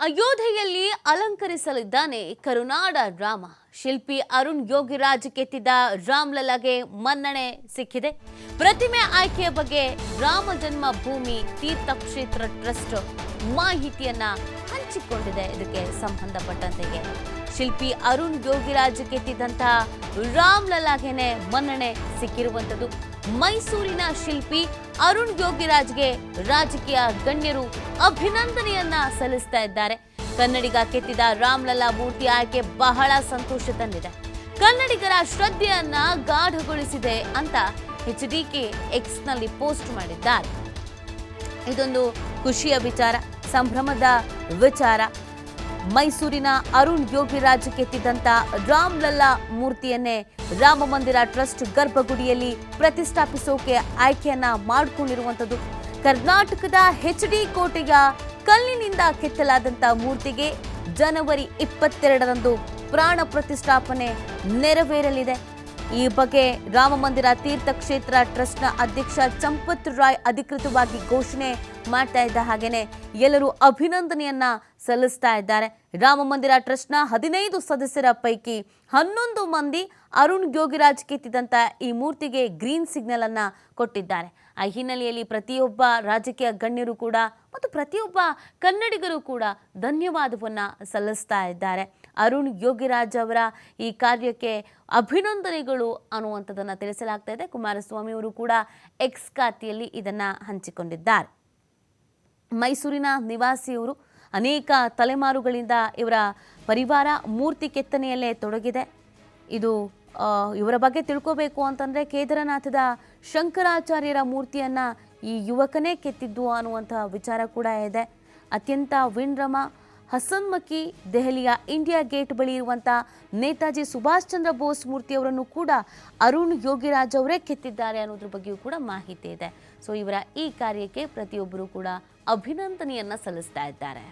ಅಯೋಧ್ಯೆಯಲ್ಲಿ ಅಲಂಕರಿಸಲಿದ್ದಾನೆ ಕರುನಾಡ ರಾಮ. ಶಿಲ್ಪಿ ಅರುಣ್ ಯೋಗಿರಾಜ್ ಕೆತ್ತಿದ ರಾಮ್ಲಲಾಗೆ ಮನ್ನಣೆ ಸಿಕ್ಕಿದೆ. ಪ್ರತಿಮೆ ಆಯ್ಕೆಯ ಬಗ್ಗೆ ರಾಮ ಜನ್ಮಭೂಮಿ ತೀರ್ಥಕ್ಷೇತ್ರ ಟ್ರಸ್ಟ್ ಮಾಹಿತಿಯನ್ನ ಹಂಚಿಕೊಂಡಿದೆ. ಇದಕ್ಕೆ ಸಂಬಂಧಪಟ್ಟಂತೆಗೆ ಶಿಲ್ಪಿ ಅರುಣ್ ಯೋಗಿರಾಜ್ ಕೆತ್ತಿದಂತಹ ರಾಮ್ಲಲಾಗೆನೆ ಮನ್ನಣೆ ಸಿಕ್ಕಿರುವಂಥದ್ದು. ಮೈಸೂರಿನ ಶಿಲ್ಪಿ ಅರುಣ್ ಯೋಗಿರಾಜ್ಗೆ ರಾಜಕೀಯ ಗಣ್ಯರು ಅಭಿನಂದನೆಯನ್ನ ಸಲ್ಲಿಸ್ತಾ ಇದ್ದಾರೆ. ಕನ್ನಡಿಗ ಕೆತ್ತಿದ ರಾಮ್ಲಲ್ಲಾ ಮೂರ್ತಿ ಆಯ್ಕೆ ಬಹಳ ಸಂತೋಷ ತಂದಿದೆ. ಕನ್ನಡಿಗರ ಶ್ರದ್ಧೆಯನ್ನ ಗಾಢಗೊಳಿಸಿದೆ ಅಂತ ಎಚ್ ಡಿ ಕೆ ಎಕ್ಸ್ನಲ್ಲಿ ಪೋಸ್ಟ್ ಮಾಡಿದ್ದಾರೆ. ಇದೊಂದು ಖುಷಿಯ ವಿಚಾರ, ಸಂಭ್ರಮದ ವಿಚಾರ. ಮೈಸೂರಿನ ಅರುಣ್ ಯೋಗಿರಾಜ್ ಕೆತ್ತಿದಂತ ರಾಮ್ಲಲ್ಲಾ ಮೂರ್ತಿಯನ್ನೇ ರಾಮ ಮಂದಿರ ಟ್ರಸ್ಟ್ ಗರ್ಭಗುಡಿಯಲ್ಲಿ ಪ್ರತಿಷ್ಠಾಪಿಸೋಕೆ ಆಯ್ಕೆಯನ್ನ ಮಾಡಿಕೊಂಡಿರುವಂಥದ್ದು. ಕರ್ನಾಟಕದ ಹೆಚ್ ಡಿ ಕೋಟೆಯ ಕಲ್ಲಿನಿಂದ ಕೆತ್ತಲಾದಂಥ ಮೂರ್ತಿಗೆ ಜನವರಿ ಇಪ್ಪತ್ತೆರಡರಂದು ಪ್ರಾಣ ಪ್ರತಿಷ್ಠಾಪನೆ ನೆರವೇರಲಿದೆ. ಈ ಬಗ್ಗೆ ರಾಮಮಂದಿರ ತೀರ್ಥಕ್ಷೇತ್ರ ಟ್ರಸ್ಟ್ನ ಅಧ್ಯಕ್ಷ ಚಂಪತ್ ರಾಯ್ ಅಧಿಕೃತವಾಗಿ ಘೋಷಣೆ ಮಾಡ್ತಾ ಇದ್ದ ಹಾಗೇನೆ ಎಲ್ಲರೂ ಅಭಿನಂದನೆಯನ್ನ ಸಲ್ಲಿಸ್ತಾ ಇದ್ದಾರೆ. ರಾಮ ಮಂದಿರ ಟ್ರಸ್ಟ್ನ ಹದಿನೈದು ಸದಸ್ಯರ ಪೈಕಿ ಹನ್ನೊಂದು ಮಂದಿ ಅರುಣ್ ಯೋಗಿರಾಜ್ ಕೆತ್ತಿದಂತ ಈ ಮೂರ್ತಿಗೆ ಗ್ರೀನ್ ಸಿಗ್ನಲ್ ಅನ್ನ ಕೊಟ್ಟಿದ್ದಾರೆ. ಆ ಹಿನ್ನೆಲೆಯಲ್ಲಿ ಪ್ರತಿಯೊಬ್ಬ ರಾಜಕೀಯ ಗಣ್ಯರು ಕೂಡ ಮತ್ತು ಪ್ರತಿಯೊಬ್ಬ ಕನ್ನಡಿಗರು ಕೂಡ ಧನ್ಯವಾದವನ್ನ ಸಲ್ಲಿಸ್ತಾ ಇದ್ದಾರೆ. ಅರುಣ್ ಯೋಗಿರಾಜ್ ಅವರ ಈ ಕಾರ್ಯಕ್ಕೆ ಅಭಿನಂದನೆಗಳು ಅನ್ನುವಂಥದ್ದನ್ನು ತಿಳಿಸಲಾಗ್ತಾ ಇದೆ. ಕುಮಾರಸ್ವಾಮಿ ಅವರು ಕೂಡ ಎಕ್ಸ್ ಖಾತೆಯಲ್ಲಿ ಇದನ್ನು ಹಂಚಿಕೊಂಡಿದ್ದಾರೆ. ಮೈಸೂರಿನ ನಿವಾಸಿಯವರು ಅನೇಕ ತಲೆಮಾರುಗಳಿಂದ ಇವರ ಪರಿವಾರ ಮೂರ್ತಿ ಕೆತ್ತನೆಯಲ್ಲೇ ತೊಡಗಿದೆ. ಇದು ಇವರ ಬಗ್ಗೆ ತಿಳ್ಕೋಬೇಕು ಅಂತಂದರೆ ಕೇದಾರನಾಥದ ಶಂಕರಾಚಾರ್ಯರ ಮೂರ್ತಿಯನ್ನು ಈ ಯುವಕನೇ ಕೆತ್ತಿದ್ದು ಅನ್ನುವಂಥ ವಿಚಾರ ಕೂಡ ಇದೆ. ಅತ್ಯಂತ ವಿನ್ರಮ ಹಸನ್ಮಕ್ಕಿ ದೆಹಲಿಯ ಇಂಡಿಯಾ ಗೇಟ್ ಬಳಿ ಇರುವಂಥ ನೇತಾಜಿ ಸುಭಾಷ್ ಚಂದ್ರ ಬೋಸ್ ಮೂರ್ತಿಯವರನ್ನು ಕೂಡ ಅರುಣ್ ಯೋಗಿರಾಜ್ ಅವರೇ ಕೆತ್ತಿದ್ದಾರೆ ಅನ್ನೋದ್ರ ಬಗ್ಗೆಯೂ ಕೂಡ ಮಾಹಿತಿ ಇದೆ. ಸೊ ಇವರ ಈ ಕಾರ್ಯಕ್ಕೆ ಪ್ರತಿಯೊಬ್ಬರೂ ಕೂಡ ಅಭಿನಂದನೆಯನ್ನು ಸಲ್ಲಿಸ್ತಾ ಇದ್ದಾರೆ.